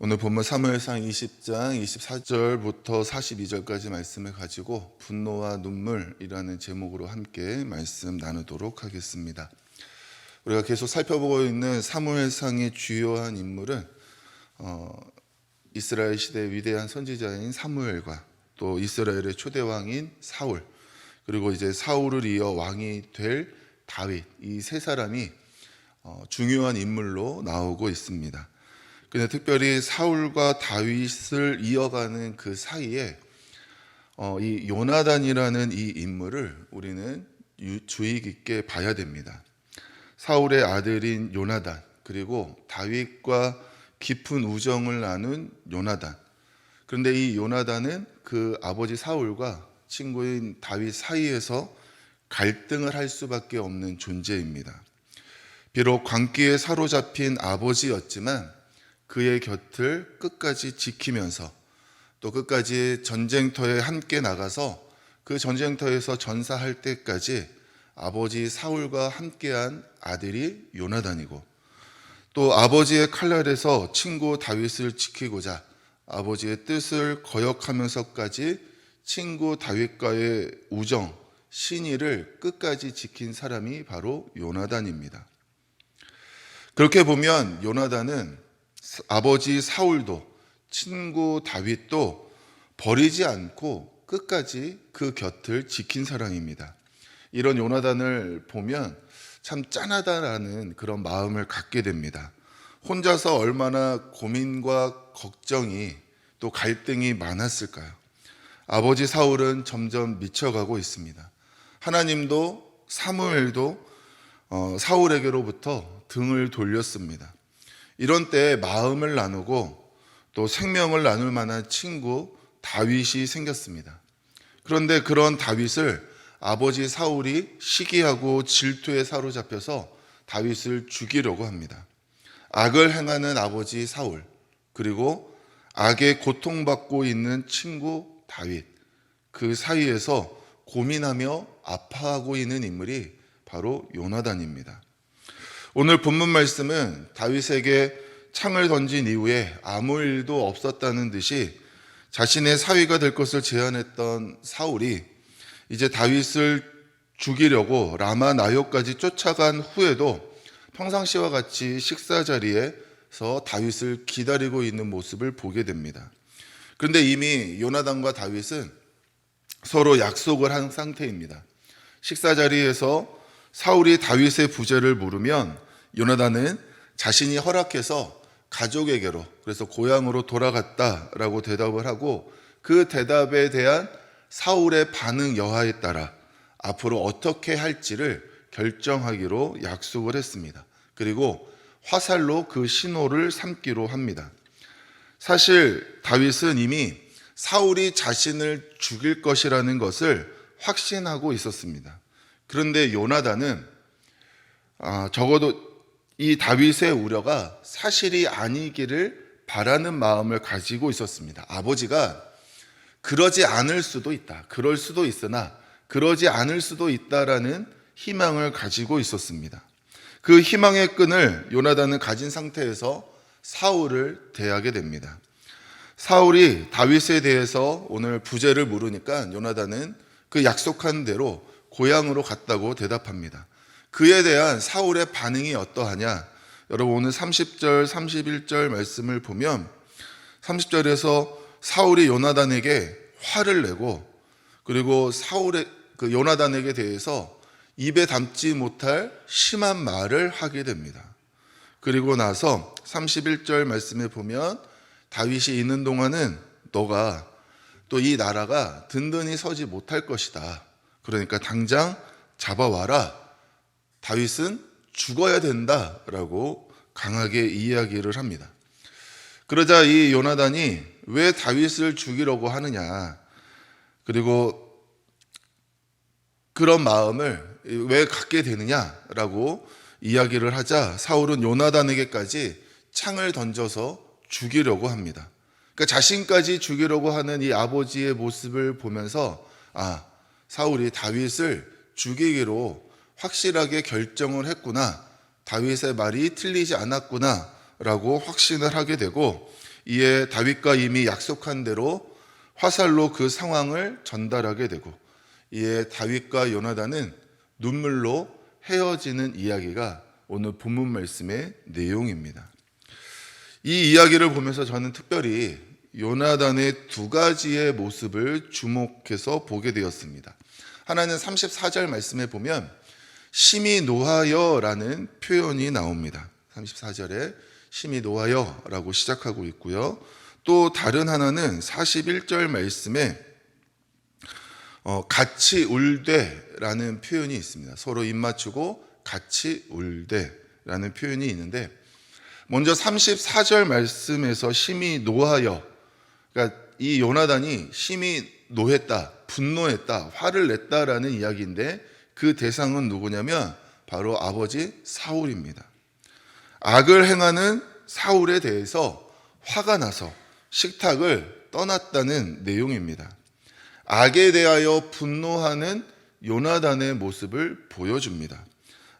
오늘 본문 사무엘상 20장 24절부터 42절까지 말씀을 가지고 분노와 눈물이라는 제목으로 함께 말씀 나누도록 하겠습니다. 우리가 계속 살펴보고 있는 사무엘상의 주요한 인물은 어, 이스라엘 시대 위대한 선지자인 사무엘과 또 이스라엘의 초대 왕인 사울 그리고 이제 사울을 이어 왕이 될 다윗 이 세 사람이 어, 중요한 인물로 나오고 있습니다. 근데 특별히 사울과 다윗을 이어가는 그 사이에 어, 이 요나단이라는 이 인물을 우리는 유- 주의 깊게 봐야 됩니다. 사울의 아들인 요나단 그리고 다윗과 깊은 우정을 나눈 요나단. 그런데 이 요나단은 그 아버지 사울과 친구인 다윗 사이에서 갈등을 할 수밖에 없는 존재입니다. 비록 광기에 사로잡힌 아버지였지만 그의 곁을 끝까지 지키면서 또 끝까지 전쟁터에 함께 나가서 그 전쟁터에서 전사할 때까지 아버지 사울과 함께한 아들이 요나단이고 또 아버지의 칼날에서 친구 다윗을 지키고자 아버지의 뜻을 거역하면서까지 친구 다윗과의 우정, 신의를 끝까지 지킨 사람이 바로 요나단입니다. 그렇게 보면 요나단은 아버지 사울도 친구 다윗도 버리지 않고 끝까지 그 곁을 지킨 사람입니다. 이런 요나단을 보면 참 짠하다라는 그런 마음을 갖게 됩니다. 혼자서 얼마나 고민과 걱정이 또 갈등이 많았을까요? 아버지 사울은 점점 미쳐가고 있습니다. 하나님도 사무엘도 어, 사울에게로부터 등을 돌렸습니다. 이런 때에 마음을 나누고 또 생명을 나눌 만한 친구 다윗이 생겼습니다. 그런데 그런 다윗을 아버지 사울이 시기하고 질투에 사로잡혀서 다윗을 죽이려고 합니다. 악을 행하는 아버지 사울, 그리고 악에 고통받고 있는 친구 다윗, 그 사이에서 고민하며 아파하고 있는 인물이 바로 요나단입니다. 오늘 본문 말씀은 다윗에게 창을 던진 이후에 아무 일도 없었다는 듯이 자신의 사위가 될 것을 제안했던 사울이 이제 다윗을 죽이려고 라마 나요까지 쫓아간 후에도 평상시와 같이 식사 자리에서 다윗을 기다리고 있는 모습을 보게 됩니다. 그런데 이미 요나단과 다윗은 서로 약속을 한 상태입니다. 식사 자리에서 사울이 다윗의 부재를 물으면 요나단은 자신이 허락해서 가족에게로 그래서 고향으로 돌아갔다라고 대답을 하고 그 대답에 대한 사울의 반응 여하에 따라 앞으로 어떻게 할지를 결정하기로 약속을 했습니다. 그리고 화살로 그 신호를 삼기로 합니다. 사실 다윗은 이미 사울이 자신을 죽일 것이라는 것을 확신하고 있었습니다. 그런데 요나단은 아, 적어도 이 다윗의 우려가 사실이 아니기를 바라는 마음을 가지고 있었습니다. 아버지가 그러지 않을 수도 있다. 그럴 수도 있으나 그러지 않을 수도 있다라는 희망을 가지고 있었습니다. 그 희망의 끈을 요나단은 가진 상태에서 사울을 대하게 됩니다. 사울이 다윗에 대해서 오늘 부제를 물으니까 요나단은 그 약속한 대로 고향으로 갔다고 대답합니다. 그에 대한 사울의 반응이 어떠하냐? 여러분 오늘 30절, 31절 말씀을 보면 30절에서 사울이 요나단에게 화를 내고 그리고 사울의 그 요나단에게 대해서 입에 담지 못할 심한 말을 하게 됩니다. 그리고 나서 31절 말씀에 보면 다윗이 있는 동안은 너가 또 이 나라가 든든히 서지 못할 것이다. 그러니까 당장 잡아와라. 다윗은 죽어야 된다라고 강하게 이야기를 합니다. 그러자 이 요나단이 왜 다윗을 죽이려고 하느냐. 그리고 그런 마음을 왜 갖게 되느냐라고 이야기를 하자 사울은 요나단에게까지 창을 던져서 죽이려고 합니다. 그러니까 자신까지 죽이려고 하는 이 아버지의 모습을 보면서 아, 사울이 다윗을 죽이기로 확실하게 결정을 했구나. 다윗의 말이 틀리지 않았구나. 라고 확신을 하게 되고 이에 다윗과 이미 약속한 대로 화살로 그 상황을 전달하게 되고 이에 다윗과 요나단은 눈물로 헤어지는 이야기가 오늘 본문 말씀의 내용입니다. 이 이야기를 보면서 저는 특별히 요나단의 두 가지의 모습을 주목해서 보게 되었습니다. 하나는 34절 말씀에 보면 심히 노하여라는 표현이 나옵니다. 34절에 심히 노하여라고 시작하고 있고요. 또 다른 하나는 41절 말씀에 어, 같이 울되라는 표현이 있습니다. 서로 입 맞추고 같이 울되라는 표현이 있는데 먼저 34절 말씀에서 심히 노하여 그러니까 이 요나단이 심히 노했다, 분노했다, 화를 냈다라는 이야기인데 그 대상은 누구냐면 바로 아버지 사울입니다. 악을 행하는 사울에 대해서 화가 나서 식탁을 떠났다는 내용입니다. 악에 대하여 분노하는 요나단의 모습을 보여줍니다.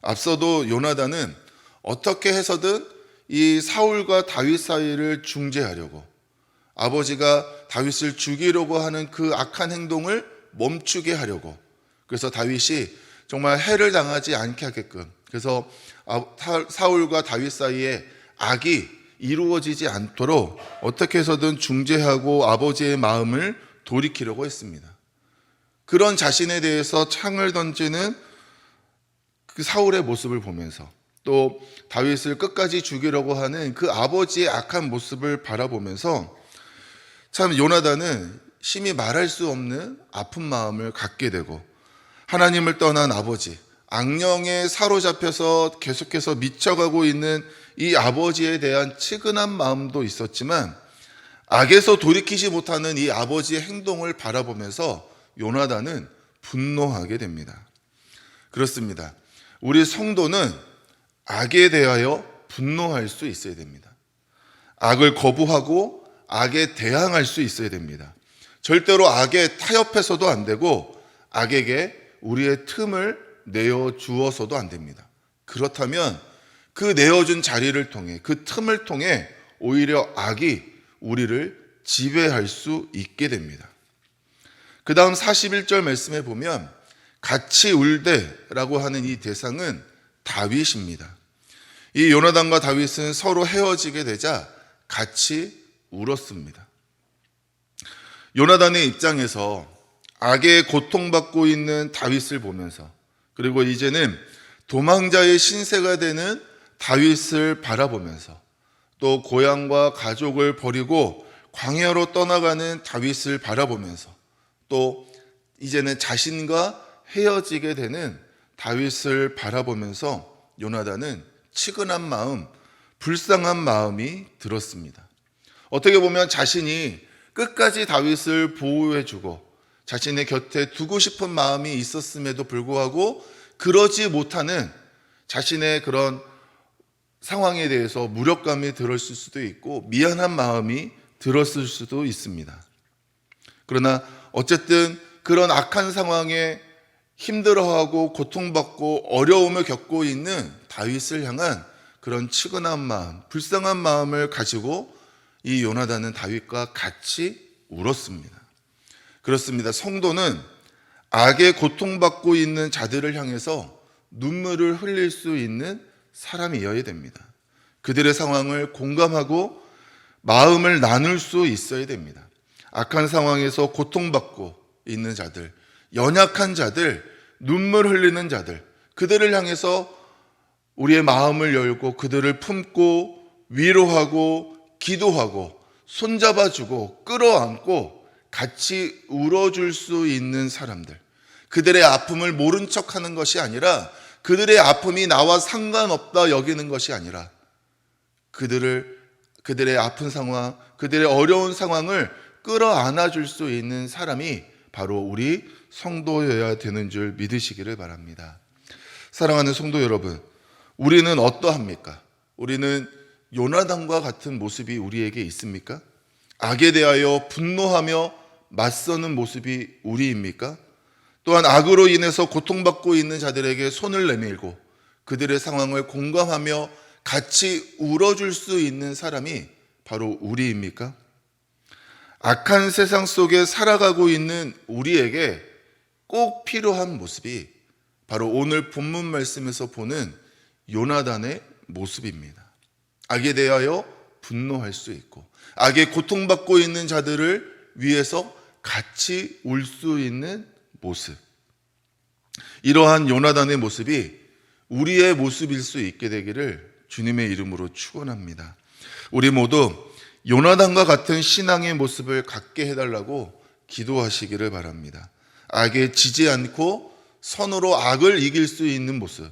앞서도 요나단은 어떻게 해서든 이 사울과 다윗 사이를 중재하려고 아버지가 다윗을 죽이려고 하는 그 악한 행동을 멈추게 하려고 그래서 다윗이 정말 해를 당하지 않게 하게끔 그래서 아, 사울과 다윗 사이에 악이 이루어지지 않도록 어떻게 해서든 중재하고 아버지의 마음을 돌이키려고 했습니다. 그런 자신에 대해서 창을 던지는 그 사울의 모습을 보면서 또 다윗을 끝까지 죽이려고 하는 그 아버지의 악한 모습을 바라보면서 참 요나단은 심히 말할 수 없는 아픈 마음을 갖게 되고 하나님을 떠난 아버지, 악령에 사로잡혀서 계속해서 미쳐가고 있는 이 아버지에 대한 치근한 마음도 있었지만 악에서 돌이키지 못하는 이 아버지의 행동을 바라보면서 요나단은 분노하게 됩니다. 그렇습니다. 우리 성도는 악에 대하여 분노할 수 있어야 됩니다. 악을 거부하고 악에 대항할 수 있어야 됩니다. 절대로 악에 타협해서도 안 되고 악에게 우리의 틈을 내어 주어서도 안 됩니다. 그렇다면 그 내어준 자리를 통해 그 틈을 통해 오히려 악이 우리를 지배할 수 있게 됩니다. 그 다음 41절 말씀에 보면 같이 울대라고 하는 이 대상은 다윗입니다. 이 요나단과 다윗은 서로 헤어지게 되자 같이 울었습니다. 요나단의 입장에서 악에 고통받고 있는 다윗을 보면서 그리고 이제는 도망자의 신세가 되는 다윗을 바라보면서 또 고향과 가족을 버리고 광야로 떠나가는 다윗을 바라보면서 또 이제는 자신과 헤어지게 되는 다윗을 바라보면서 요나단은 치근한 마음, 불쌍한 마음이 들었습니다. 어떻게 보면 자신이 끝까지 다윗을 보호해주고 자신의 곁에 두고 싶은 마음이 있었음에도 불구하고 그러지 못하는 자신의 그런 상황에 대해서 무력감이 들었을 수도 있고 미안한 마음이 들었을 수도 있습니다. 그러나 어쨌든 그런 악한 상황에 힘들어하고 고통받고 어려움을 겪고 있는 다윗을 향한 그런 치근한 마음, 불쌍한 마음을 가지고 이 요나단은 다윗과 같이 울었습니다. 그렇습니다. 성도는 악에 고통받고 있는 자들을 향해서 눈물을 흘릴 수 있는 사람이어야 됩니다. 그들의 상황을 공감하고 마음을 나눌 수 있어야 됩니다. 악한 상황에서 고통받고 있는 자들, 연약한 자들, 눈물 흘리는 자들, 그들을 향해서 우리의 마음을 열고 그들을 품고 위로하고 기도하고 손잡아주고 끌어안고 같이 울어줄 수 있는 사람들. 그들의 아픔을 모른 척 하는 것이 아니라 그들의 아픔이 나와 상관없다 여기는 것이 아니라 그들을 그들의 아픈 상황, 그들의 어려운 상황을 끌어안아 줄 수 있는 사람이 바로 우리 성도여야 되는 줄 믿으시기를 바랍니다. 사랑하는 성도 여러분, 우리는 어떠합니까? 우리는 요나단과 같은 모습이 우리에게 있습니까? 악에 대하여 분노하며 맞서는 모습이 우리입니까? 또한 악으로 인해서 고통받고 있는 자들에게 손을 내밀고 그들의 상황을 공감하며 같이 울어줄 수 있는 사람이 바로 우리입니까? 악한 세상 속에 살아가고 있는 우리에게 꼭 필요한 모습이 바로 오늘 본문 말씀에서 보는 요나단의 모습입니다. 악에 대하여 분노할 수 있고 악에 고통받고 있는 자들을 위해서 같이 울 수 있는 모습. 이러한 요나단의 모습이 우리의 모습일 수 있게 되기를 주님의 이름으로 축원합니다. 우리 모두 요나단과 같은 신앙의 모습을 갖게 해달라고 기도하시기를 바랍니다. 악에 지지 않고 선으로 악을 이길 수 있는 모습,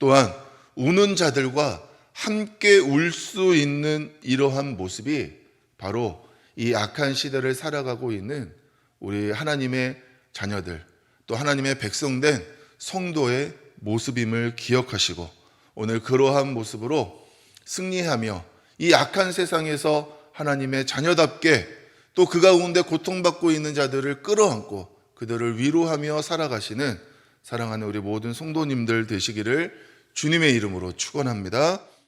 또한 우는 자들과 함께 울 수 있는 이러한 모습이 바로 이 악한 시대를 살아가고 있는 우리 하나님의 자녀들, 또 하나님의 백성된 성도의 모습임을 기억하시고 오늘 그러한 모습으로 승리하며 이 악한 세상에서 하나님의 자녀답게 또 그 가운데 고통받고 있는 자들을 끌어안고 그들을 위로하며 살아가시는 사랑하는 우리 모든 성도님들 되시기를 주님의 이름으로 축원합니다.